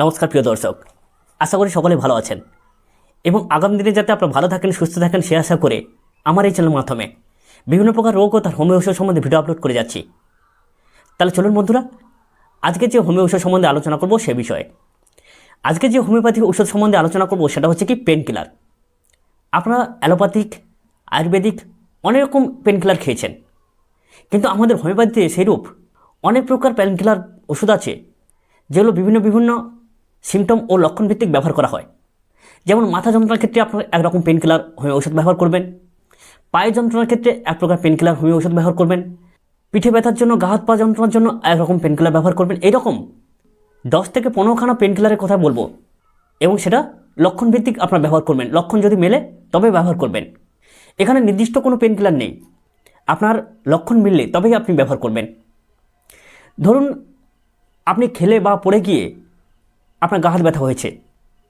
নমস্কার প্রিয় দর্শক, আশা করি সকলে ভালো আছেন। এবং আগামী দিনে যাতে আপনারা ভালো থাকেন, সুস্থ থাকেন, সে আশা করে আমার এই চ্যানেলের মাধ্যমে বিভিন্ন প্রকার রোগ ও তার হোমিও ওষুধ সম্বন্ধে ভিডিও আপলোড করে যাচ্ছি। তাহলে চলুন বন্ধুরা, আজকে যে হোমিও ওষুধ সম্বন্ধে আলোচনা করব সে বিষয়ে। আজকে যে হোমিওপ্যাথিক ওষুধ সম্বন্ধে আলোচনা করব সেটা হচ্ছে কি পেন কিলার আপনারা অ্যালোপ্যাথিক, আয়ুর্বেদিক অনেক রকম পেন কিলার খেয়েছেন। কিন্তু আমাদের হোমিওপ্যাথিতে সেইরূপ অনেক প্রকার পেন কিলার ওষুধ আছে, যেগুলো বিভিন্ন বিভিন্ন সিমটম ও লক্ষণভিত্তিক ব্যবহার করা হয়। যেমন মাথা যন্ত্রণার ক্ষেত্রে আপনার একরকম পেন কিলার হোমিও ওষুধ ব্যবহার করবেন। পায়ে যন্ত্রণার ক্ষেত্রে এক প্রকার পেন কিলার হোমিও ওষুধ ব্যবহার করবেন। পিঠে ব্যথার জন্য, গা হাত পা যন্ত্রণার জন্য একরকম পেন কিলার ব্যবহার করবেন। এইরকম দশ থেকে পনেরোখানা পেন কিলারের কথা বলব। এবং সেটা লক্ষণভিত্তিক আপনার ব্যবহার করবেন। লক্ষণ যদি মেলে তবে ব্যবহার করবেন। এখানে নির্দিষ্ট কোনো পেন কিলার নেই। আপনার লক্ষণ মিললে তবেই আপনি ব্যবহার করবেন। ধরুন, আপনি খেলে বা পড়ে গিয়ে আপনার গা হাত ব্যথা হয়েছে।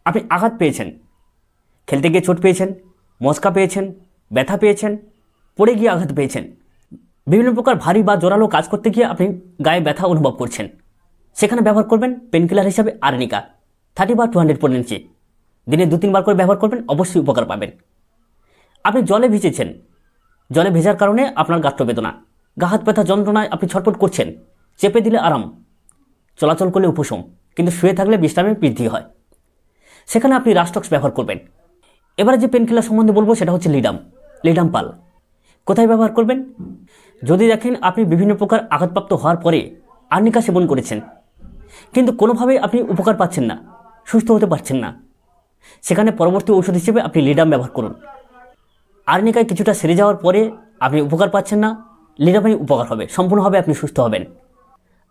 আপনি আঘাত পেয়েছেন। খেলতে গিয়ে চোট পেয়েছেন, মস্কা পেয়েছেন, ব্যথা পেয়েছেন, পড়ে গিয়ে আঘাত পেয়েছেন। বিভিন্ন প্রকার ভারী বা জোরালো কাজ করতে গিয়ে আপনি গায়ে ব্যথা অনুভব করছেন। সেখানে ব্যবহার করবেন পেনকিলার হিসাবে আর্নিকা থার্টি বা টু হান্ড্রেড পর ইঞ্চি। দিনে দু, তিনবার করে ব্যবহার করবেন, অবশ্যই উপকার পাবেন। আপনি জলে ভিজেছেন। জলে ভেজার কারণে আপনার গাত্র বেদনা গা হাত ব্যথা যন্ত্রণায় আপনি ছটফট করছেন। চেপে দিলে আরাম। চলাচল করলে উপশম। কিন্তু শুয়ে থাকলে বিশ্রামের বৃদ্ধি হয়। সেখানে আপনি রাস্টক্স ব্যবহার করবেন। এবারে যে পেনকিলার সম্বন্ধে বলব সেটা হচ্ছে লিডাম লিডাম পাল। কোথায় ব্যবহার করবেন? যদি দেখেন আপনি বিভিন্ন প্রকার আঘাতপ্রাপ্ত হওয়ার পরে আর্নিকা সেবন করেছেন, কিন্তু কোনোভাবেই আপনি উপকার পাচ্ছেন না, সুস্থ হতে পারছেন না, সেখানে পরবর্তী ঔষধ হিসেবে আপনি লিডাম ব্যবহার করুন। আর্নিকায় কিছুটা সেরে যাওয়ার পরে আপনি উপকার পাচ্ছেন না লিডামাই উপকার হবে, সম্পূর্ণভাবে আপনি সুস্থ হবেন।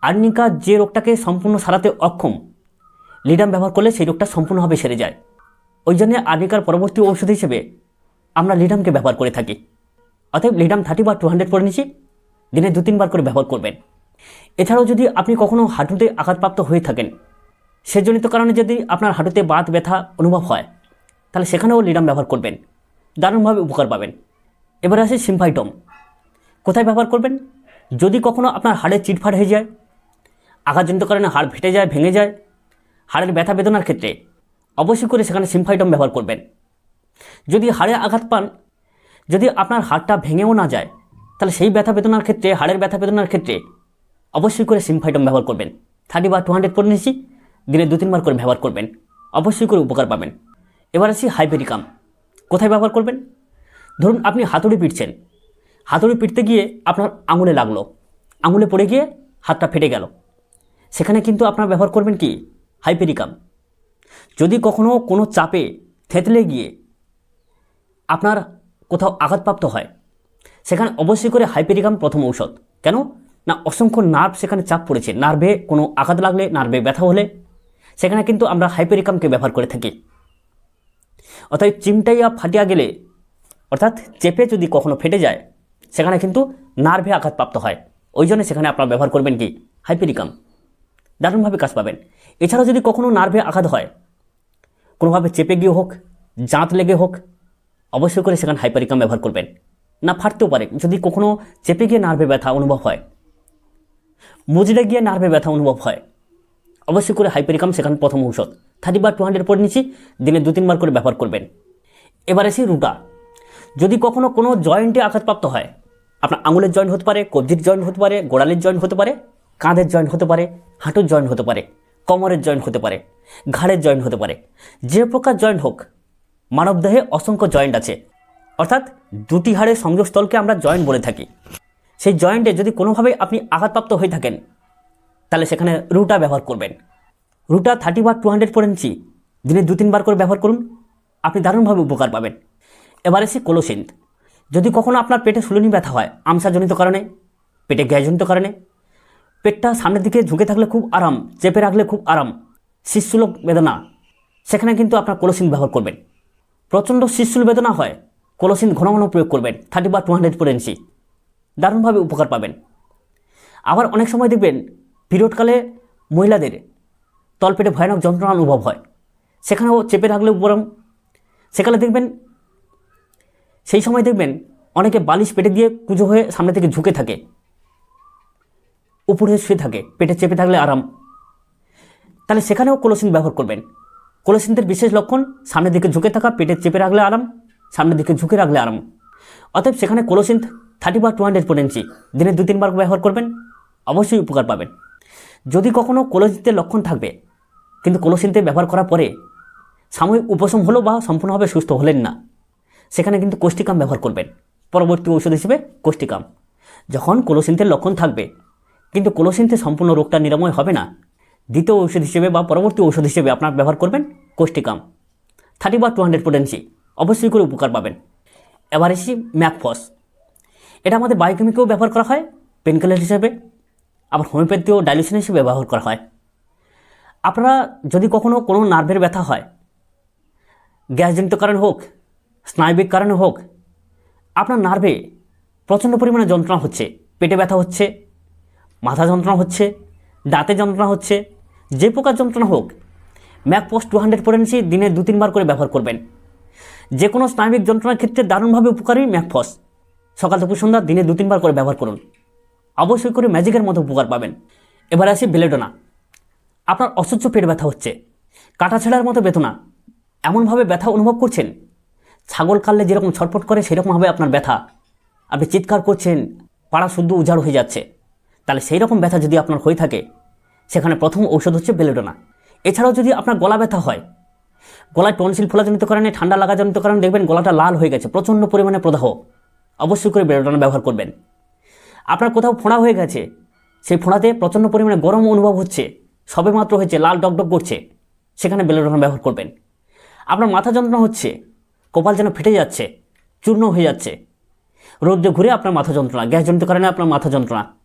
আর্নিকা যে রোগটাকে সম্পূর্ণ সারাতে অক্ষম, লিডাম ব্যবহার করলে সেই রোগটা সম্পূর্ণভাবে সেরে যায়। ওই জন্য আর্নিকার পরবর্তী ঔষধ হিসেবে আমরা লিডামকে ব্যবহার করে থাকি। অতএব লিডাম থার্টি বা টু হান্ড্রেড করে নিচ্ছি, দিনে দু তিনবার করে ব্যবহার করবেন। এছাড়াও যদি আপনি কখনও হাঁটুতে আঘাতপ্রাপ্ত হয়ে থাকেন, সেজনিত কারণে যদি আপনার হাঁটুতে বাত, ব্যথা অনুভব হয়, তাহলে সেখানেও লিডাম ব্যবহার করবেন। দারুণভাবে উপকার পাবেন। এবার আসে সিম্ফাইটম। কোথায় ব্যবহার করবেন? যদি কখনও আপনার হাড়ে চিটফাট হয়ে যায় আঘাতজনিত কারণে হাড় ফেটে যায়, ভেঙে যায়। হাড়ের ব্যথা বেদনার ক্ষেত্রে অবশ্যই করে সেখানে সিম্ফাইটম ব্যবহার করবেন। যদি হাড়ে আঘাত পান, যদি আপনার হাড়টা ভেঙেও না যায়, তাহলে সেই ব্যথা বেদনার ক্ষেত্রে, হাড়ের ব্যথা বেদনার ক্ষেত্রে অবশ্যই করে সিম্ফাইটম ব্যবহার করবেন। থার্টি বা টু হান্ড্রেড পরে নিয়েছি দিনে দু, তিনবার করে ব্যবহার করবেন। অবশ্যই করে উপকার পাবেন। এবার আসি হাইপেরিকাম। কোথায় ব্যবহার করবেন? ধরুন আপনি হাতুড়ি পিটছেন। হাতুড়ি পিটতে গিয়ে আপনার আঙুলে লাগল। আঙুলে পড়ে গিয়ে হাতটা ফেটে গেল। সেখানে কিন্তু আপনারা ব্যবহার করবেন কি? হাইপেরিকাম যদি কখনও কোনো চাপে থেতলে গিয়ে আপনার কোথাও আঘাতপ্রাপ্ত হয়, সেখানে অবশ্যই করে হাইপেরিকাম প্রথম ঔষধ। কেন? না, অসংখ্য নার্ভ সেখানে চাপ পড়েছে। নার্ভে কোনো আঘাত লাগলে নার্ভে ব্যথা হলে, সেখানে কিন্তু আমরা হাইপেরিকামকে ব্যবহার করে থাকি। অর্থাৎ চিমটাইয়া ফাটিয়া গেলে, অর্থাৎ চেপে যদি কখনো ফেটে যায়, সেখানে কিন্তু নার্ভে আঘাতপ্রাপ্ত হয়। ওই জন্য সেখানে আপনারা ব্যবহার করবেন কি? হাইপেরিকাম দারুণভাবে কাজ পাবেন। এছাড়াও যদি কখনও নার্ভে আঘাত হয়, কোনোভাবে চেপে গিয়ে হোক, জাঁত লেগে হোক, অবশ্যই করে সেখানে হাইপারিকাম ব্যবহার করবেন। না, ফাটতেও পারে। যদি কখনও চেপে গিয়ে নার্ভে ব্যথা অনুভব হয় মুজড়ে গিয়ে নার্ভে ব্যথা অনুভব হয়, অবশ্যই করে হাইপারিকাম সেখানে প্রথম ঔষধ। থার্টি বা টু হান্ড্রেড পর নিচ্ছি দিনে দু, তিনবার করে ব্যবহার করবেন। এবার এসে রুটা। যদি কখনো কোনো জয়েন্টে আঘাতপ্রাপ্ত হয়, আপনার আঙুলের জয়েন্ট হতে পারে, কবজির জয়েন্ট হতে পারে, গোড়ালির জয়েন্ট হতে পারে কাঁধের জয়েন্ট হতে পারে, হাঁটুর জয়েন্ট হতে পারে, কোমরের জয়েন্ট হতে পারে, ঘাড়ের জয়েন্ট হতে পারে। যে প্রকার জয়েন্ট হোক, মানবদেহে অসংখ্য জয়েন্ট আছে। অর্থাৎ দুটি হাড়ের সংযোগস্থলকে আমরা জয়েন্ট বলে থাকি। সেই জয়েন্টে যদি কোনোভাবে আপনি আঘাতপ্রাপ্ত হয়ে থাকেন, তাহলে সেখানে রুটা ব্যবহার করবেন। রুটা থার্টি বা টু হান্ড্রেড পরে নিচ্ছি দিনে দু তিনবার করে ব্যবহার করুন, আপনি দারুণভাবে উপকার পাবেন। এবার এসে কোলোসিন্থ যদি কখনো আপনার পেটে সুলনি ব্যথা হয়, আমসাজনিত কারণে, পেটে গ্যাসজনিত কারণে পেটটা সামনের দিকে ঝুঁকে থাকলে খুব আরাম, চেপে রাখলে খুব আরাম। শিশুলোক বেদনা। সেখানে কিন্তু আপনার কোলোসিন ব্যবহার করবেন। প্রচণ্ড শিশুল বেদনা হয়, কোলোসিন ঘন ঘন প্রয়োগ করবেন থার্টি বা টু হান্ড্রেড নিচ্ছি দারুণভাবে উপকার পাবেন। আবার অনেক সময় দেখবেন পিরিয়ডকালে মহিলাদের তলপেটে ভয়ানক যন্ত্রণা অনুভব হয়। সেখানেও চেপে রাখলেও বরং সেখানে দেখবেন, সেই সময় দেখবেন, অনেকে বালিশ পেটে দিয়ে কুজো হয়ে সামনে থেকে ঝুঁকে থাকে। উপরে শুয়ে থাকে, পেটে চেপে থাকলে আরাম। তাহলে সেখানেও কোলোসিন ব্যবহার করবেন। কোলোসিনদের বিশেষ লক্ষণ, সামনের দিকে ঝুঁকে থাকা, পেটে চেপে রাখলে আরাম, সামনের দিকে ঝুঁকে রাখলে আরাম। অতএব সেখানে কোলোসিন থার্টি বা টু হান্ড্রেড পোটেন্সি দিনে দু তিনবার ব্যবহার করবেন, অবশ্যই উপকার পাবেন। যদি কখনও কোলোসিনতে লক্ষণ থাকবে, কিন্তু কোলোসিনতে ব্যবহার করার পরে সাময়িক উপশম হলো বা সম্পূর্ণভাবে সুস্থ হলেন না, সেখানে কিন্তু কোষ্টিকাম ব্যবহার করবেন। পরবর্তী ঔষধ হিসেবে কোষ্টিকাম যখন কোলোসিনতের লক্ষণ থাকবে কিন্তু কোলোসিনতে সম্পূর্ণ রোগটা নিরাময় হবে না। দ্বিতীয় ঔষধ হিসেবে বা পরবর্তী ঔষধ হিসেবে আপনার ব্যবহার করবেন কোষ্টিকাম থার্টি বা টু হান্ড্রেড পোটেন্সি অবশ্যই করে উপকার পাবেন। এবার এসি ম্যাকফস। এটা আমাদের বায়োকেমিকেও ব্যবহার করা হয় পেনকিলার হিসেবে। আবার হোমিওপ্যাথিও ডাইলিউশন হিসেবে ব্যবহার করা হয়। আপনারা যদি কখনো কোনো নার্ভের ব্যথা হয়, গ্যাসজনিত কারণে হোক, স্নায়বিক কারণে হোক, আপনার নার্ভে প্রচণ্ড পরিমাণে যন্ত্রণা হচ্ছে, পেটে ব্যথা হচ্ছে মাথা যন্ত্রণা হচ্ছে, দাঁতে যন্ত্রণা হচ্ছে, যে প্রকার যন্ত্রণা হোক ম্যাকপোস টু হান্ড্রেড পোটেন্সি দিনে দু তিনবার করে ব্যবহার করবেন। যে কোনো স্নায়বিক যন্ত্রণার ক্ষেত্রে দারুণভাবে উপকারী ম্যাকফস সকাল দুপুর সন্ধ্যা দিনে দু তিনবার করে ব্যবহার করুন। অবশ্যই করে ম্যাজিকের মতো উপকার পাবেন। এবার আসি বেলেডোনা। আপনার অসহ্য পেট ব্যথা হচ্ছে, কাটা ছেঁড়ার মতো বেদনা, এমনভাবে ব্যথা অনুভব করছেন? ছাগল কাললে যেরকম ছটফট করে, সেরকমভাবে আপনার ব্যথা। আপনি চিৎকার করছেন, পাড়া শুদ্ধ উজাড় হয়ে যাচ্ছে। তাহলে সেই রকম ব্যথা যদি আপনার হয়ে থাকে, সেখানে প্রথম ঔষধ হচ্ছে বেলেডোনা। এছাড়াও যদি আপনার গলা ব্যথা হয়, গলায় টনসিল ফোলাজনিত কারণে, ঠান্ডা লাগাজনিত কারণে দেখবেন গলাটা লাল হয়ে গেছে, প্রচণ্ড পরিমাণে প্রদাহ। অবশ্যই করে বেলেডোনা ব্যবহার করবেন। আপনার কোথাও ফোঁড়া হয়ে গেছে, সেই ফোঁড়াতে প্রচণ্ড পরিমাণে গরম অনুভব হচ্ছে সবে মাত্র হয়েছে, লাল ডকডক করছে, সেখানে বেলেডোনা ব্যবহার করবেন। আপনার মাথা যন্ত্রণা হচ্ছে, কপাল যেন ফেটে যাচ্ছে, চূর্ণ হয়ে যাচ্ছে। রোদ্রে ঘুরে আপনার মাথা যন্ত্রণা, গ্যাসজনিত কারণে আপনার মাথা যন্ত্রণা।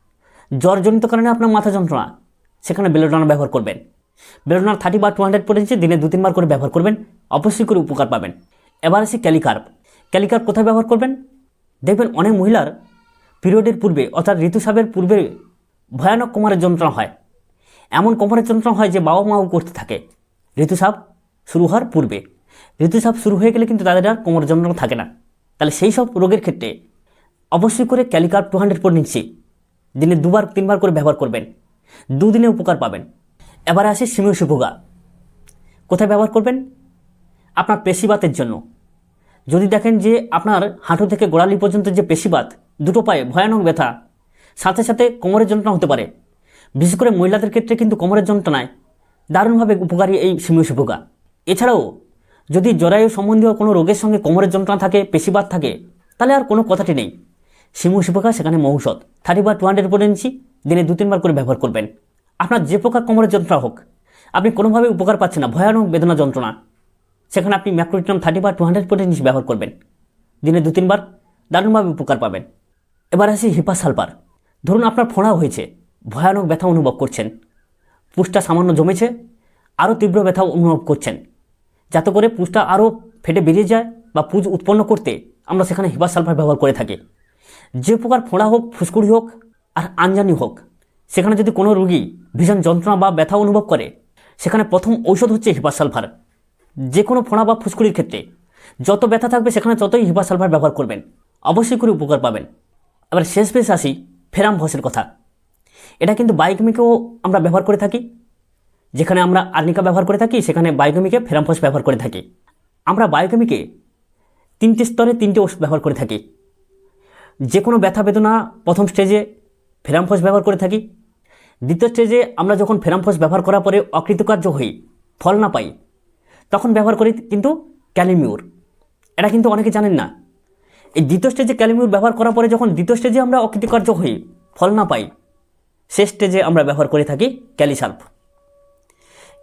জ্বরজনিত কারণে আপনার মাথা যন্ত্রণা, সেখানে বেলোডোনা ব্যবহার করবেন। বেলোডোনার থার্টি বা টু হান্ড্রেড পড়েছে দিনে দু তিনবার করে ব্যবহার করবেন, অবশ্যই করে উপকার পাবেন। এবার আসি ক্যালিকার্প। ক্যালিকার্প কোথায় ব্যবহার করবেন? দেখবেন অনেক মহিলার পিরিয়ডের পূর্বে, অর্থাৎ ঋতুস্রাবের পূর্বে ভয়ানক কোমরের যন্ত্রণা হয়। এমন কোমরের যন্ত্রণা হয় যে বাবা মাও করতে থাকে। ঋতুস্রাব শুরু হওয়ার পূর্বে। ঋতুস্রাব শুরু হয়ে গেলে কিন্তু তাদের আর কোমর যন্ত্রণা থাকে না। তাহলে সেই সব রোগের ক্ষেত্রে অবশ্যই করে ক্যালিকার টু হান্ড্রেড নিচ্ছি দিনে দুবার, তিনবার করে ব্যবহার করবেন। দুদিনে উপকার পাবেন। এবার আসি সিমিউসিভোগা কোথায় ব্যবহার করবেন? আপনার পেশিবাতের জন্য। যদি দেখেন যে আপনার হাঁটু থেকে গোড়ালি পর্যন্ত যে পেশিবাত, দুটো পায়ে ভয়ানক ব্যথা, সাথে সাথে কোমরের যন্ত্রণা হতে পারে। বিশেষ করে মহিলাদের ক্ষেত্রে কিন্তু কোমরের যন্ত্রণায় দারুণভাবে উপকারী এই সিমিউসিভোগা এছাড়াও, যদি জরায়ু সম্বন্ধীয় কোনো রোগের সঙ্গে কোমরের যন্ত্রণা থাকে, পেশিবাত থাকে, তাহলে আর কোনো কথাটি নেই। সিমুসিপোকা সেখানে মৌষধ থার্টি বা টু হান্ড্রেড পোটেন্সি দিনে দু তিনবার করে ব্যবহার করবেন। আপনার যে প্রকার কোমরের যন্ত্রণা হোক, আপনি কোনোভাবে উপকার পাচ্ছেন না, ভয়ানক বেদনা যন্ত্রণা। সেখানে আপনি ম্যাক্রোটিনাম থার্টি বা টু হান্ড্রেড পোটেন্সি ব্যবহার করবেন। দিনে দু তিনবার দারুণভাবে উপকার পাবেন। এবার আসি হিপা সালপার। ধরুন আপনার ফোঁড়া হয়েছে, ভয়ানক ব্যথা অনুভব করছেন। পুষ্টা সামান্য জমেছে, আরও তীব্র ব্যথা অনুভব করছেন। যাতে করে পুষটা আরও ফেটে বেরিয়ে যায় বা পুজ উৎপন্ন করতে আমরা সেখানে হিপা সালফার ব্যবহার করে থাকি। যে প্রকার ফোঁড়া হোক, ফুসকুড়ি হোক আর আঞ্জানি হোক, সেখানে যদি কোনো রুগী ভীষণ যন্ত্রণা বা ব্যথা অনুভব করে, সেখানে প্রথম ঔষধ হচ্ছে হিপা সালফার। যে কোনো ফোঁড়া বা ফুসকুড়ির ক্ষেত্রে যত ব্যথা থাকবে, সেখানে ততই হিপা সালফার ব্যবহার করবেন। অবশ্যই করে উপকার পাবেন। এবার শেষ পেশ আসি ফেরাম ভসের কথা। এটা কিন্তু বায়োকেমিকেও আমরা ব্যবহার করে থাকি। যেখানে আমরা আর্নিকা ব্যবহার করে থাকি, সেখানে বায়োকেমিকে ফেরামফস ব্যবহার করে থাকি। আমরা বায়োকেমিকে তিনটে স্তরে তিনটে ওষুধ ব্যবহার করে থাকি। যে কোনো ব্যথা বেদনা প্রথম স্টেজে ফেরামফস ব্যবহার করে থাকি। দ্বিতীয় স্টেজে আমরা যখন ফেরামফস ব্যবহার করার পরে অকৃতকার্য হই, ফল না পাই, তখন ব্যবহার করি কিন্তু ক্যালিমিউর। এটা কিন্তু অনেকে জানেন না। এই দ্বিতীয় স্টেজে ক্যালিমিউর ব্যবহার করার পরে যখন দ্বিতীয় স্টেজে আমরা অকৃতকার্য হই, ফল না পাই, শেষ স্টেজে আমরা ব্যবহার করে থাকি ক্যালিসাল্ফ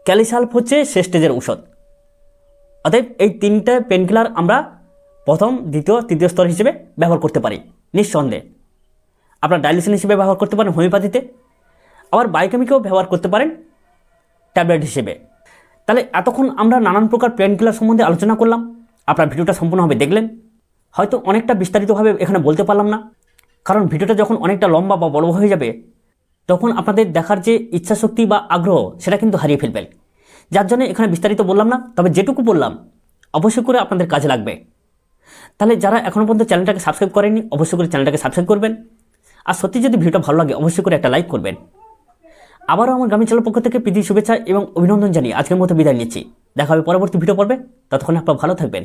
ক্যালিসাল্ফ হচ্ছে শেষ স্টেজের ঔষধ। অতএব এই তিনটে পেনকিলার আমরা প্রথম, দ্বিতীয়, তৃতীয় স্তর হিসেবে ব্যবহার করতে পারি। নিঃসন্দেহে। আপনার ডাইলিউশন হিসেবে ব্যবহার করতে পারেন হোমিওপ্যাথিতে। আবার বায়োকেমিকেও ব্যবহার করতে পারেন ট্যাবলেট হিসেবে। তাহলে এতক্ষণ আমরা নানান প্রকার পেনকিলার সম্বন্ধে আলোচনা করলাম। আপনার ভিডিওটা সম্পূর্ণভাবে দেখলেন। হয়তো অনেকটা বিস্তারিতভাবে এখানে বলতে পারলাম না। কারণ ভিডিওটা যখন অনেকটা লম্বা বা বড় হয়ে যাবে, তখন আপনাদের দেখার যে ইচ্ছাশক্তি বা আগ্রহ, সেটা কিন্তু হারিয়ে ফেলবেন যার জন্য এখানে বিস্তারিত বললাম না, তবে যেটুকু বললাম, অবশ্যই করে আপনাদের কাজে লাগবে। তাহলে যারা এখনও পর্যন্ত চ্যানেলটাকে সাবস্ক্রাইব করেনি অবশ্যই করে চ্যানেলটাকে সাবস্ক্রাইব করবেন। আর সত্যি যদি ভিডিওটা ভালো লাগে, অবশ্যই করে একটা লাইক করবেন। আবারও আমার গ্রামীণ চ্যানেল পক্ষ থেকে প্রীতি, শুভেচ্ছা এবং অভিনন্দন জানিয়ে আজকের মতো বিদায় নিচ্ছি। দেখা হবে পরবর্তী ভিডিও পর্বে। ততক্ষণ আপনারা ভালো থাকবেন।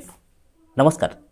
নমস্কার।